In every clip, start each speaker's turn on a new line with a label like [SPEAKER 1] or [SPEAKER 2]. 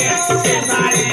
[SPEAKER 1] é, é, é,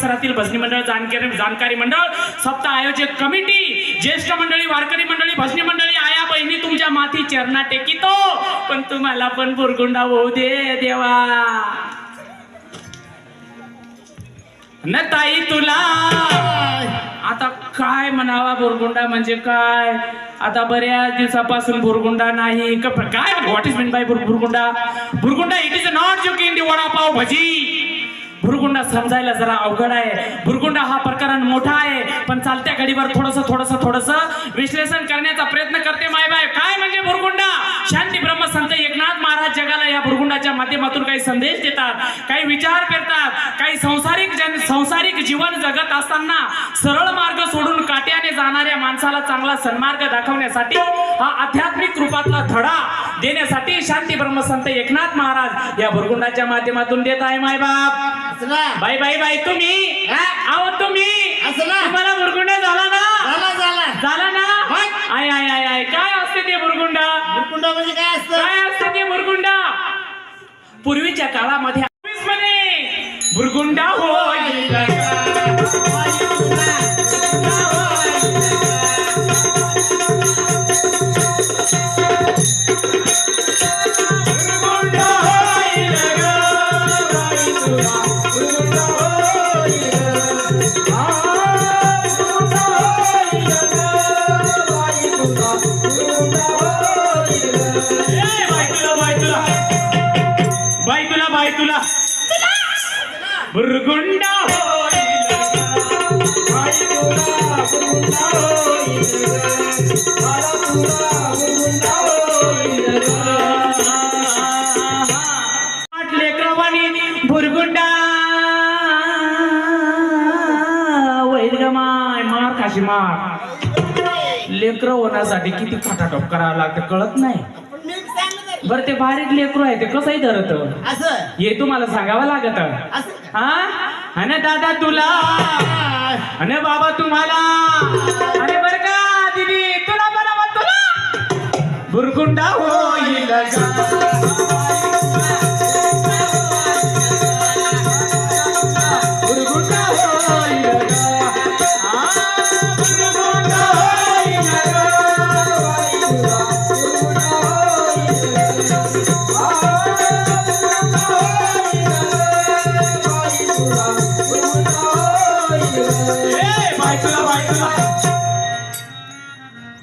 [SPEAKER 1] परिसरातील भजनी मंडळ जानकारी जाणकारी मंडळ सप्ताह आयोजक कमिटी ज्येष्ठ मंडळी वारकरी मंडळी भजनी मंडळी आया बहिणी तुमच्या माथी चरणा टेकितो. पण तुम्हाला पण बुरगुंडा होऊ दे देवा. न ताई तुला. आता काय म्हणावा बुरगुंडा म्हणजे काय? आता बऱ्याच दिवसापासून बुरगुंडा नाही. काय? What is mean by burgunda? Burgunda it is not joke in the vada pav bhaji. भुरगुंडा समजायला जरा अवघड आहे. भुरगुंडा हा प्रकरण मोठा आहे. पण चालत्या घडीवर थोडस थोडस थोडस विश्लेषण करण्याचा प्रयत्न करते माय बाय काय म्हणजे भुरगुंडा? शांती ब्रह्म संत एकनाथ महाराज जगाला या भुरगुंडाच्या माध्यमातून काही संदेश देतात काही विचार करतात काही संसारिक जन संसारिक जीवन जगत असताना सरळ मार्ग सोडून काट्याने जाणाऱ्या माणसाला चांगला सन्मार्ग दाखवण्यासाठी हा आध्यात्मिक रूपातला धडा देण्यासाठी शांती ब्रह्मसंत एकनाथ महाराज या भुरगुंडाच्या माध्यमातून देत आहे मायबाप.
[SPEAKER 2] असला.
[SPEAKER 1] बाई बाई बाई तुम्ही?
[SPEAKER 2] हा?
[SPEAKER 1] आहो तुम्ही?
[SPEAKER 2] असला?
[SPEAKER 1] तुम्हाला बुरगुंडा झाला ना?
[SPEAKER 2] झाला झाला.
[SPEAKER 1] झाला ना?
[SPEAKER 2] मग?
[SPEAKER 1] I I I I. काय असते ते बुरगुंडा?
[SPEAKER 2] कुंड म्हणजे काय असतं?
[SPEAKER 1] काय असते ते बुरगुंडा? पूर्वीच्या काळामध्ये ऑफिसमध्ये बुरगुंडा आठ लेकरवाणी ग माय मार मार. लेकर होण्यासाठी किती फाटाटोप करावं लागतं कळत नाही. बरं ते बारीक लेकरू आहे ते कसंही धरत.
[SPEAKER 2] असं?
[SPEAKER 1] हे तुम्हाला सांगावं लागत.
[SPEAKER 2] असं?
[SPEAKER 1] हा? अन दादा तुला. अन बाबा तुम्हाला. अरे बर का दिदी तुला बरोबर तुला. बुरगुंडा होईल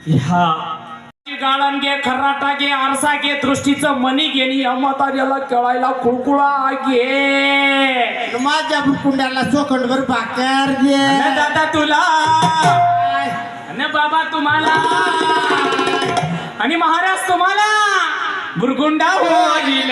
[SPEAKER 1] ह्या गाळण घे खर्राटा घे आरसा घे दृष्टीचं मनी घे नि अमतार्याला कळायला कुळकुळा घे
[SPEAKER 2] माझ्या कुंडाला चोखंडभर भाकर दे
[SPEAKER 1] न दादा तुला. न बाबा तुम्हाला. आणि महाराज तुम्हाला. बुरगुंडा होईल.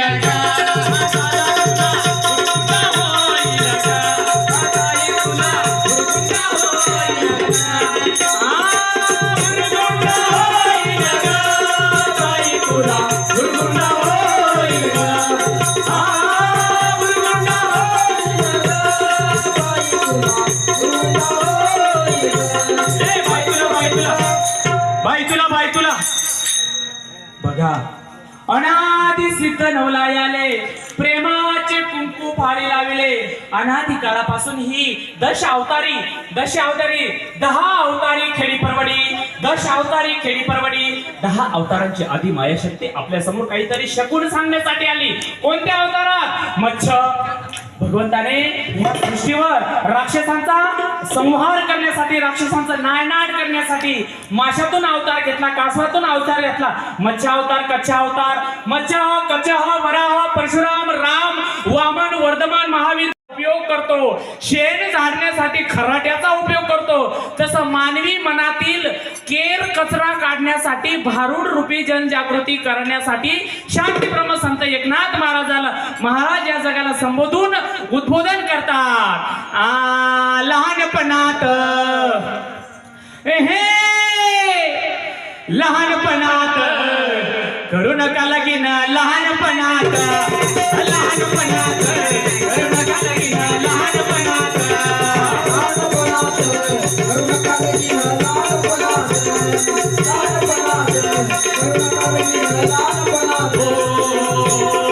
[SPEAKER 1] बघा. अनादि सिद्ध नवलायाले प्रेमाचे कुंकू फाळी लाविले. अनादि काळापासून ही दश अवतारी दश अवतारी दहा अवतारी खेडी परवडी. दश अवतारी खेडी परवडी दहा अवतारांची आधी मायाशक्ती आपल्यासमोर काहीतरी शकून सांगण्यासाठी आली. कोणत्या अवतारात? मच्छ. भगवंताने या सृष्टीवर राक्षसांचा संहार करण्यासाठी राक्षसांचा नायनाट करण्यासाठी माशातून अवतार घेतला कासवातून अवतार घेतला. मच्छा अवतार कच्छा अवतार. मच्छा कच्छ करतो. शेण झाडण्यासाठी खराट्याचा उपयोग करतो. तसं मानवी मनातील केर कचरा काढण्यासाठी भारूड रूपी जनजागृती करण्यासाठी शांतीब्रह्म संत एकनाथ महाराजाला महाराज या जगाला संबोधून उद्बोधन करतात. आ लहानपणात. हे लहानपणात. करू नका लगीन. लहानपणात. लहानपणात.
[SPEAKER 3] राम बना दो